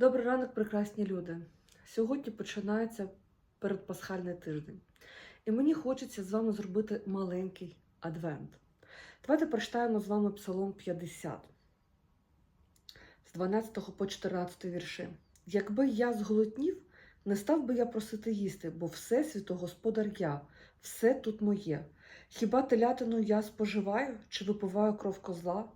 Добрий ранок, прекрасні люди. Сьогодні починається передпасхальний тиждень. І мені хочеться з вами зробити маленький адвент. Давайте прочитаємо з вами Псалом 50 з 12 по 14 вірші. Якби я зголоднів, не став би я просити їсти, бо все свято Господар я, все тут моє. Хіба телятину я споживаю чи випиваю кров козла?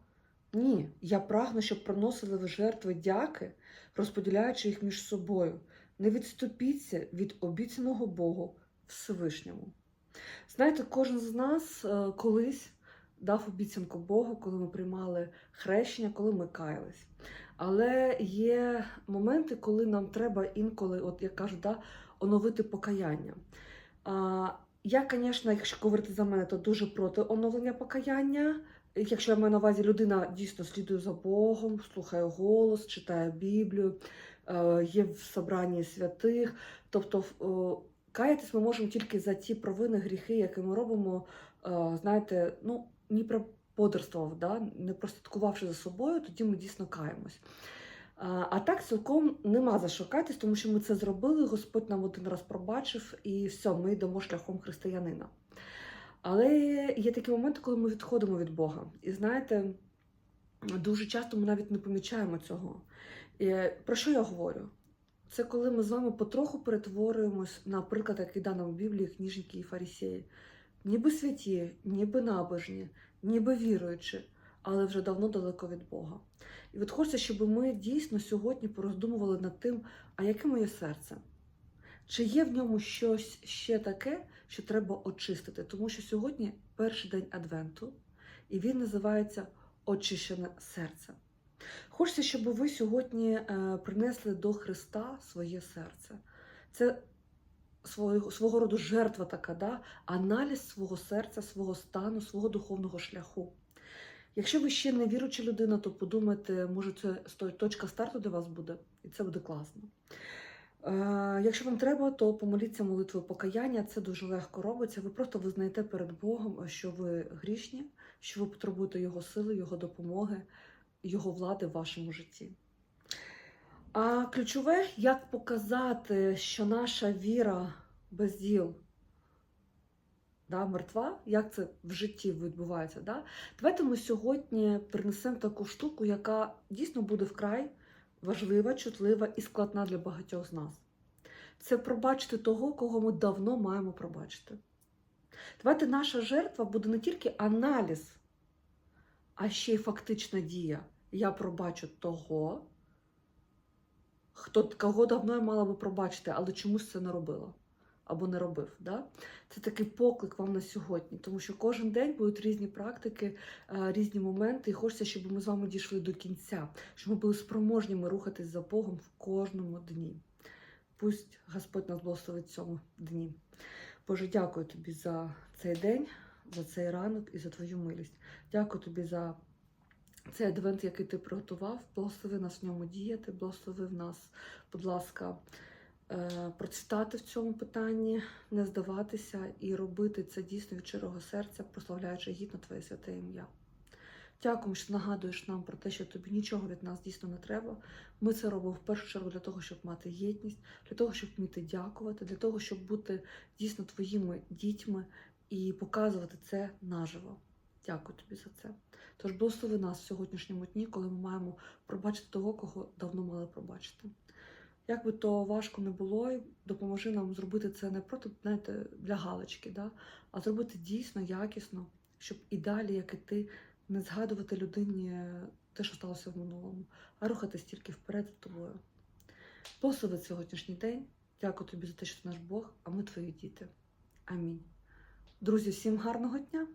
Ні, я прагну, щоб приносили ви жертви дяки, розподіляючи їх між собою. Не відступіться від обіцяного Богу Всевишньому. Знаєте, кожен з нас е, колись дав обіцянку Богу, коли ми приймали хрещення, коли ми каялись. Але є моменти, коли нам треба інколи, от як кажуть, да, оновити покаяння. Я, звісно, якщо говорити за мене, то дуже проти оновлення покаяння. Якщо я маю на увазі, людина дійсно слідує за Богом, слухає голос, читає Біблію, е, є в собранні святих. Тобто, е, каятись ми можемо тільки за ті провини, гріхи, які ми робимо, е, знаєте, ну, ні про да? не прослідкувавши за собою, тоді ми дійсно каємось. А так цілком нема за що каятись, тому що ми це зробили, Господь нам один раз пробачив, і все, ми йдемо шляхом християнина. Але є такі моменти, коли ми відходимо від Бога. І знаєте, дуже часто ми навіть не помічаємо цього. Про що я говорю? Це коли ми з вами потроху перетворюємось, наприклад, як і дано в Біблії, книжники і фарисеї. Ніби святі, ніби набожні, ніби віруючі, але вже давно далеко від Бога. І от хочеться, щоб ми дійсно сьогодні пороздумували над тим, а яке моє серце? Чи є в ньому щось ще таке, що треба очистити? Тому що сьогодні перший день Адвенту, і він називається Очищене серце. Хочеться, щоб ви сьогодні е, принесли до Христа своє серце. Це свого, свого роду жертва така, да? аналіз свого серця, свого стану, свого духовного шляху. Якщо ви ще не віруюча людина, то подумайте, може, це точка старту для вас буде, і це буде класно. Е, Якщо вам треба, то помоліться молитвою покаяння. Це дуже легко робиться. Ви просто визнаєте перед Богом, що ви грішні, що ви потребуєте Його сили, Його допомоги, Його влади в вашому житті. А ключове, як показати, що наша віра без діл да, мертва, як це в житті відбувається. Да? Давайте ми сьогодні принесемо таку штуку, яка дійсно буде вкрай важлива, чутлива і складна для багатьох з нас. Це пробачити того, кого ми давно маємо пробачити. Давайте наша жертва буде не тільки аналіз, а ще й фактична дія. Я пробачу того, хто, кого давно я мала би пробачити, але чомусь це не робила або не робив. Да? Це такий поклик вам на сьогодні, тому що кожен день будуть різні практики, е, різні моменти, і хочеться, щоб ми з вами дійшли до кінця, щоб ми були спроможніми рухатись за Богом в кожному дні. Пусть Господь нас благословить в цьому дні. Боже, дякую тобі за цей день, за цей ранок і за твою милість. Дякую тобі за цей адвент, який ти приготував. Благослови нас в ньому діяти, благослови в нас, будь ласка, процвітати в цьому питанні, не здаватися і робити це дійсно від щирого серця, прославляючи гідно Твоє святе ім'я. Дякуємо, що нагадуєш нам про те, що тобі нічого від нас дійсно не треба. Ми це робимо в першу чергу для того, щоб мати єдність, для того, щоб вміти дякувати, для того, щоб бути дійсно твоїми дітьми і показувати це наживо. Дякую тобі за це. Тож благослови нас в сьогоднішньому дні, коли ми маємо пробачити того, кого давно мали пробачити. Як би то важко не було, допоможи нам зробити це не просто знаєте, для галочки, да? а зробити дійсно якісно, щоб і далі, як і ти, не згадувати людині те, що сталося в минулому, а рухатись тільки вперед з тобою. Благослови сьогоднішній день. Дякую тобі за те, що ти наш Бог, а ми твої діти. Амінь. Друзі, всім гарного дня!